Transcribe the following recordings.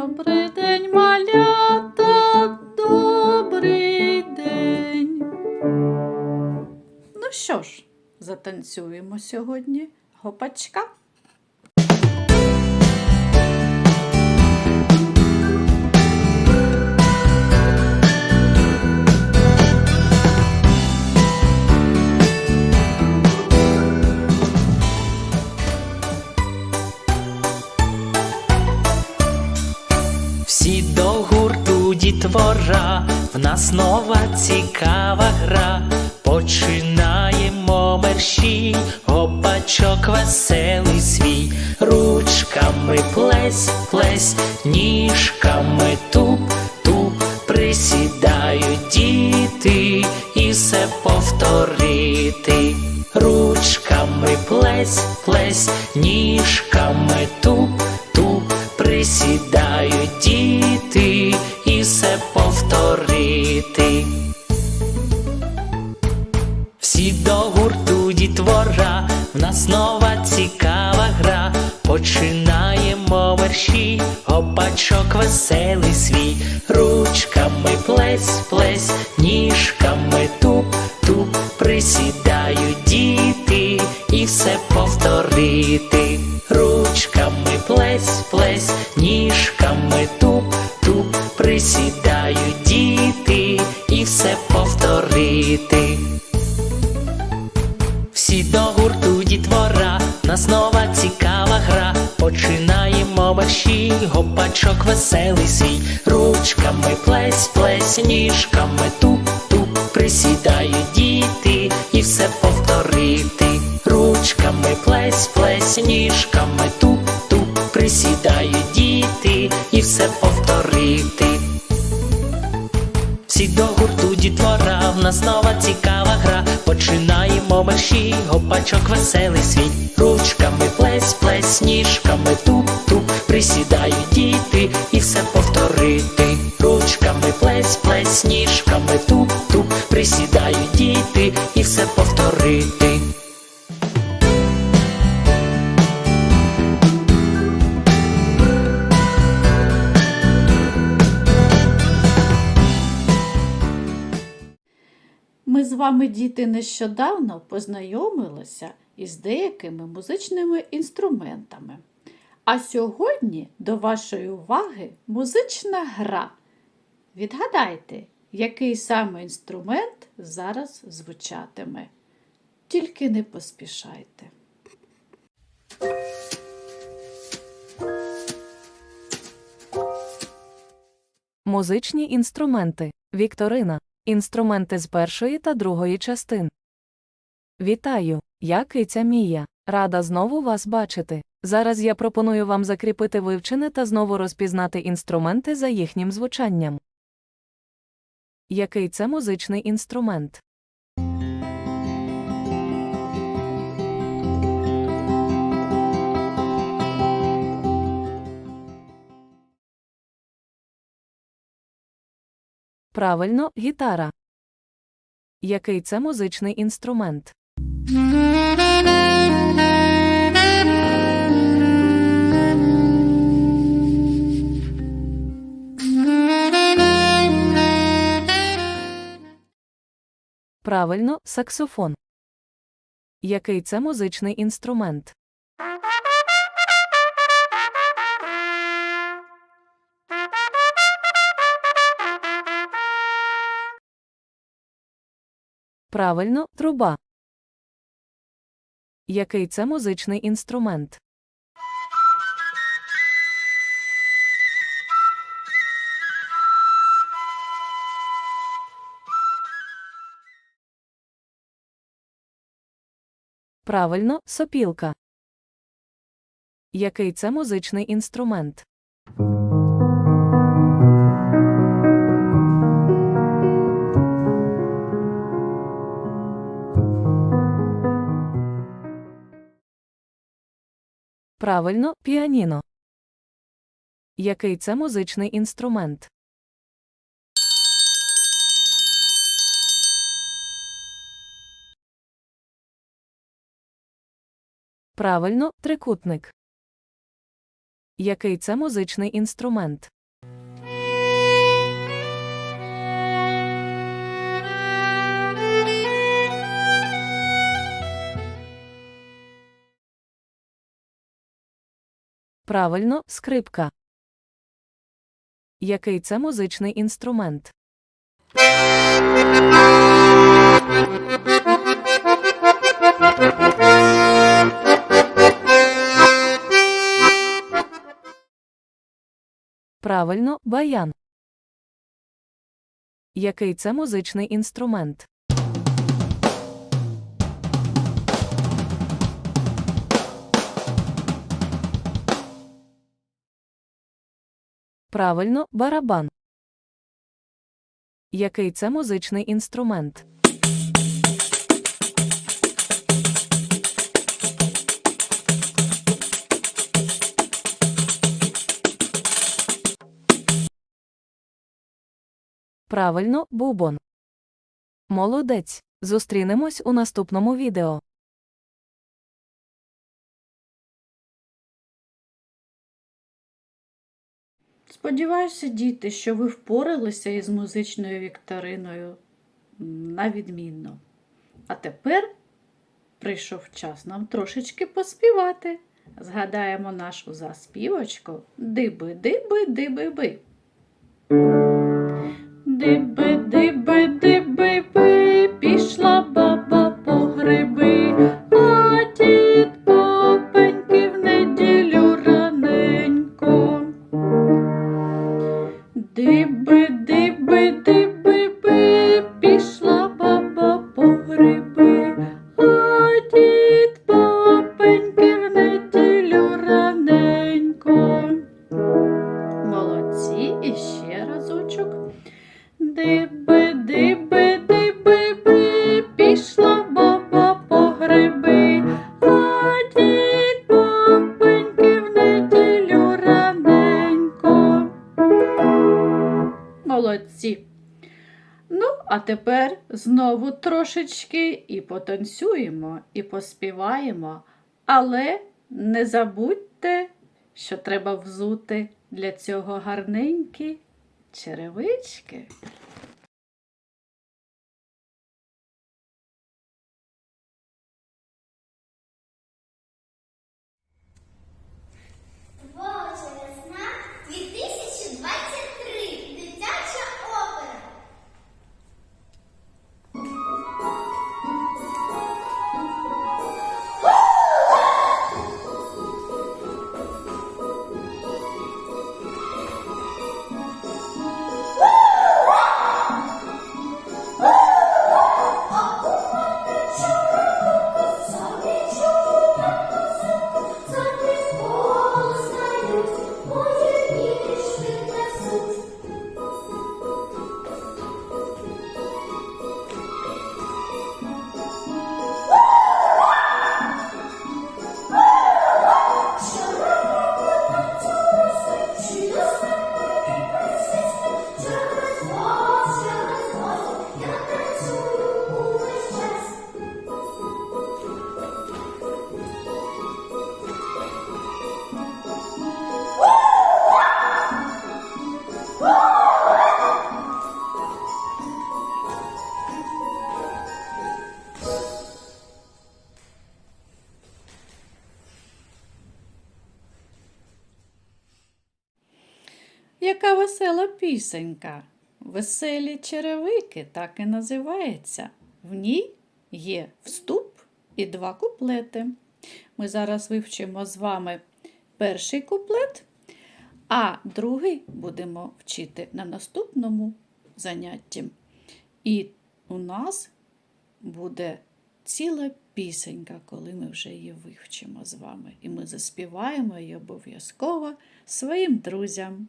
Добрий день, малята, добрий день. Ну що ж, затанцюємо сьогодні гопачка. Дітвора, в нас нова цікава гра. Починаємо мерщій, гопачок веселий свій, ручками плесь, плесь, ніжками туп, туп, присідають діти і все повторити. Ручками плесь, плесь, повторити. Всі до гурту дітвора, в нас нова цікава гра. Починаємо верші, гопачок веселий свій, ручками плесь, плесь, ніжками туп, туп, присідають діти і все повторити. Ручками плесь, плесь, ніжками Мерщій, гопачок веселий свій, ручками плесь, плесь, ніжками туп, туп, присідають діти і все повторити. Ручками плесь, плесь, ніжками туп, туп, присідають діти і все повторити. Всі до гурту дітвора, в нас нова цікава гра. Починаємо мерщій, гопачок веселий свій. Ручками плесь, плесь, ніжками туп, туп, присідають діти і все повторити. Ручками плесь, плесь, ніжками туп, туп, присідають діти і все повторити. Ми з вами, діти, нещодавно познайомилися із деякими музичними інструментами. А сьогодні до вашої уваги музична гра. Відгадайте, який саме інструмент зараз звучатиме. Тільки не поспішайте. Музичні інструменти. Вікторина. Інструменти з першої та другої частин. Вітаю, я киця Мія. Рада знову вас бачити. Зараз я пропоную вам закріпити вивчене та знову розпізнати інструменти за їхнім звучанням. Який це музичний інструмент? Правильно, гітара. Який це музичний інструмент? Правильно, саксофон. Який це музичний інструмент? Правильно, труба. Який це музичний інструмент? Правильно, сопілка. Який це музичний інструмент? Правильно, піаніно. Який це музичний інструмент? Правильно, трикутник. Який це музичний інструмент? Правильно, скрипка. Який це музичний інструмент? Правильно, баян. Який це музичний інструмент? Правильно, барабан. Який це музичний інструмент? Правильно, бубон. Молодець. Зустрінемось у наступному відео. Сподіваюся, діти, що ви впоралися із музичною вікториною на відмінно. А тепер прийшов час нам трошечки поспівати. Згадаємо нашу заспівочку Диби, диби, диби, би. Диби, диби, диби, Диби, диби, диби, би, баба по гриби, а дід неділю раненько. Молодці. Ну, а тепер знову трошечки і потанцюємо, і поспіваємо, але не забудьте, що треба взути для цього гарненькі черевички. Яка весела пісенька. Веселі черевики так і називається. В ній є вступ і два куплети. Ми зараз вивчимо з вами перший куплет, а другий будемо вчити на наступному занятті. І у нас буде ціла пісенька, коли ми вже її вивчимо з вами. І ми заспіваємо її обов'язково своїм друзям.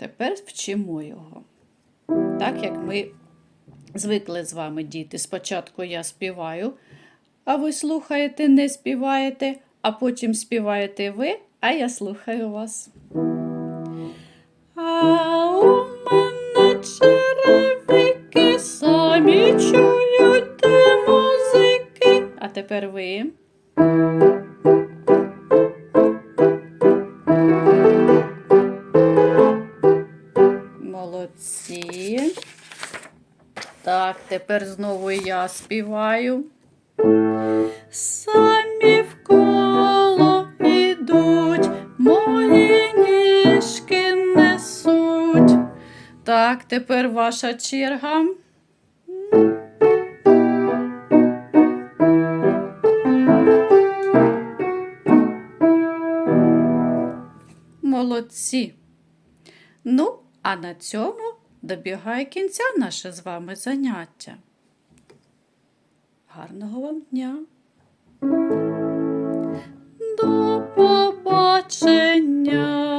Тепер вчимо його. Так як ми звикли з вами, діти. Спочатку я співаю, а ви слухаєте, не співаєте, а потім співаєте ви, а я слухаю вас. Тепер знову я співаю. Самі в коло ідуть, мої ніжки несуть. Так, тепер ваша черга. Молодці. Ну, а на цьому добігає кінця наше з вами заняття. Гарного вам дня! До побачення!